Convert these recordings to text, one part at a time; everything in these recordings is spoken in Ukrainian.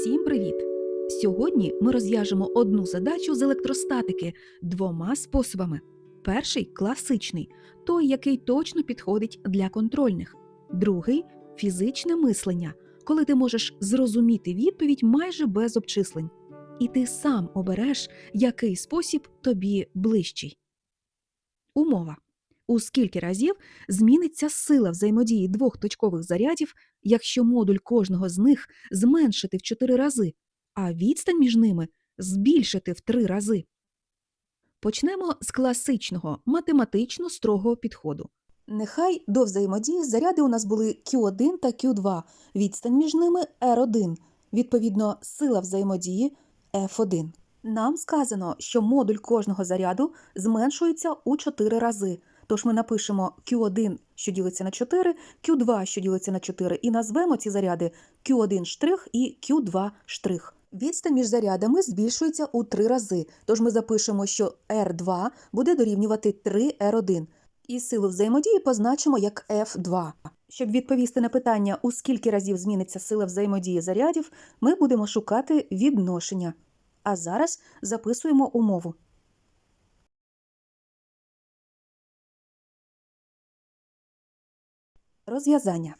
Всім привіт! Сьогодні ми розв'яжемо одну задачу з електростатики двома способами. Перший класичний, той, який точно підходить для контрольних. Другий фізичне мислення, коли ти можеш зрозуміти відповідь майже без обчислень. І ти сам обереш, який спосіб тобі ближчий. Умова. У скільки разів зміниться сила взаємодії двох точкових зарядів, якщо модуль кожного з них зменшити в 4 рази, а відстань між ними збільшити в 3 рази. Почнемо з класичного математично строгого підходу. Нехай до взаємодії заряди у нас були Q1 та Q2, відстань між ними R1, відповідно, сила взаємодії F1. Нам сказано, що модуль кожного заряду зменшується у 4 рази. Тож ми напишемо Q1, що ділиться на 4, Q2, що ділиться на 4, і назвемо ці заряди Q1 штрих і Q2 штрих. Відстань між зарядами збільшується у 3 рази, тож ми запишемо, що R2 буде дорівнювати 3R1. І силу взаємодії позначимо як F2. Щоб відповісти на питання, у скільки разів зміниться сила взаємодії зарядів, ми будемо шукати відношення. А зараз записуємо умову. Розв'язання.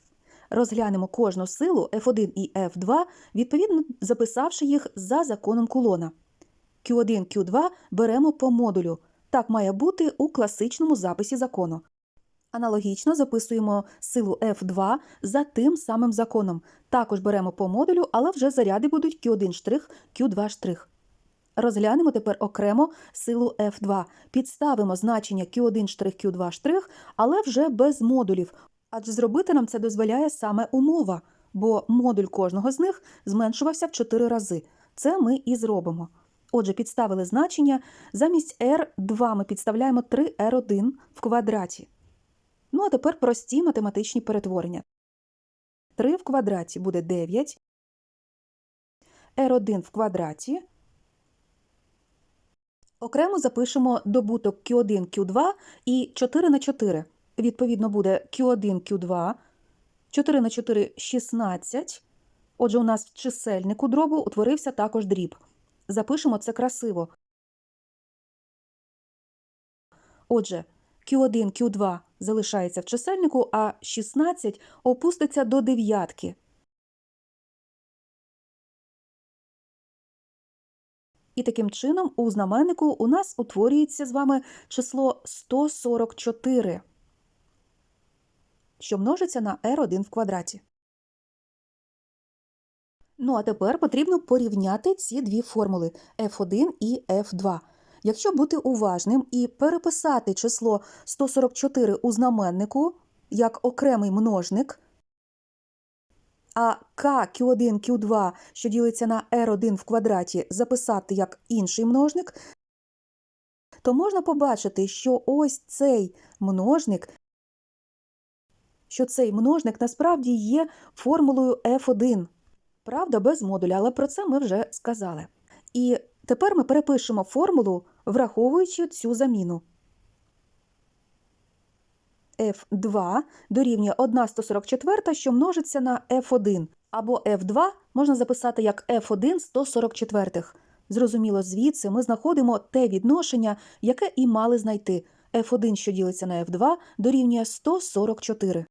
Розглянемо кожну силу F1 і F2, відповідно записавши їх за законом кулона. Q1, Q2 беремо по модулю. Так має бути у класичному записі закону. Аналогічно записуємо силу F2 за тим самим законом. Також беремо по модулю, але вже заряди будуть Q1 штрих, Q2. Розглянемо тепер окремо силу F2. Підставимо значення Q1 Q2 але вже без модулів. Адже зробити нам це дозволяє саме умова, бо модуль кожного з них зменшувався в 4 рази. Це ми і зробимо. Отже, підставили значення. Замість R2 ми підставляємо 3R1 в квадраті. Ну, а тепер прості математичні перетворення. 3 в квадраті буде 9. R1 в квадраті. Окремо запишемо добуток Q1, Q2 і 4 на 4. Відповідно, буде Q1, Q2, 4 на 4 – 16. Отже, у нас в чисельнику дробу утворився також дріб. Запишемо це красиво. Отже, Q1, Q2 залишається в чисельнику, а 16 опуститься до дев'ятки. І таким чином у знаменнику у нас утворюється з вами число 144 що множиться на r1 в квадраті. Ну а тепер потрібно порівняти ці дві формули f1 і f2. Якщо бути уважним і переписати число 144 у знаменнику як окремий множник, а k q1 q2, що ділиться на r1 в квадраті, записати як інший множник, то можна побачити, що ось цей множник що цей множник насправді є формулою F1. Правда, без модуля, але про це ми вже сказали. І тепер ми перепишемо формулу, враховуючи цю заміну. F2 дорівнює 1 144, що множиться на F1. Або F2 можна записати як F1 144. Зрозуміло, звідси ми знаходимо те відношення, яке і мали знайти. F1, що ділиться на F2, дорівнює 144.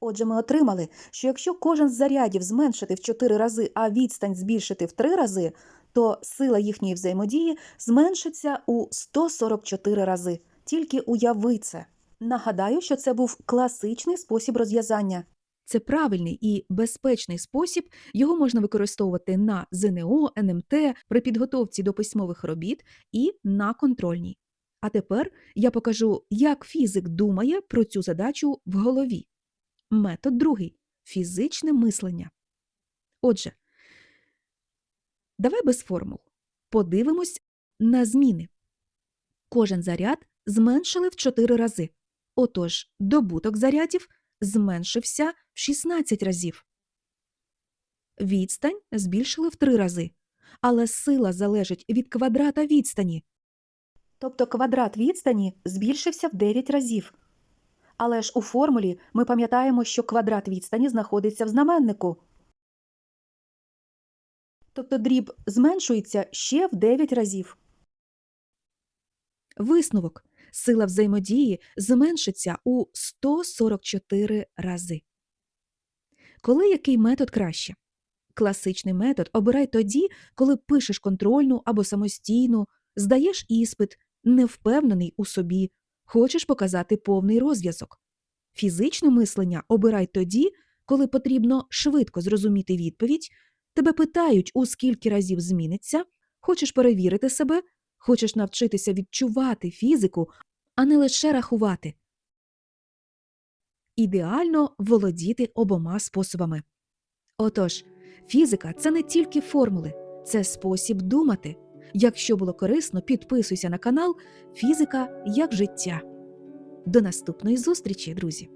Отже, ми отримали, що якщо кожен з зарядів зменшити в 4 рази, а відстань збільшити в 3 рази, то сила їхньої взаємодії зменшиться у 144 рази. Тільки уяви це. Нагадаю, що це був класичний спосіб розв'язання. Це правильний і безпечний спосіб, його можна використовувати на ЗНО, НМТ, при підготовці до письмових робіт і на контрольній. А тепер я покажу, як фізик думає про цю задачу в голові. Метод другий фізичне мислення. Отже, давай без формул. Подивимось на зміни. Кожен заряд зменшили в 4 рази. Отож, добуток зарядів зменшився в 16 разів. Відстань збільшили в 3 рази. Але сила залежить від квадрата відстані. Тобто квадрат відстані збільшився в 9 разів. Але ж у формулі ми пам'ятаємо, що квадрат відстані знаходиться в знаменнику. Тобто дріб зменшується ще в 9 разів. Висновок. Сила взаємодії зменшиться у 144 рази. Коли який метод краще? Класичний метод обирай тоді, коли пишеш контрольну або самостійну, здаєш іспит, не впевнений у собі, хочеш показати повний розв'язок. Фізичне мислення обирай тоді, коли потрібно швидко зрозуміти відповідь, тебе питають, у скільки разів зміниться, хочеш перевірити себе, хочеш навчитися відчувати фізику, а не лише рахувати. Ідеально володіти обома способами. Отож, фізика це не тільки формули, це спосіб думати. Якщо було корисно, підписуйся на канал Фізика як життя. До наступної зустрічі, друзі!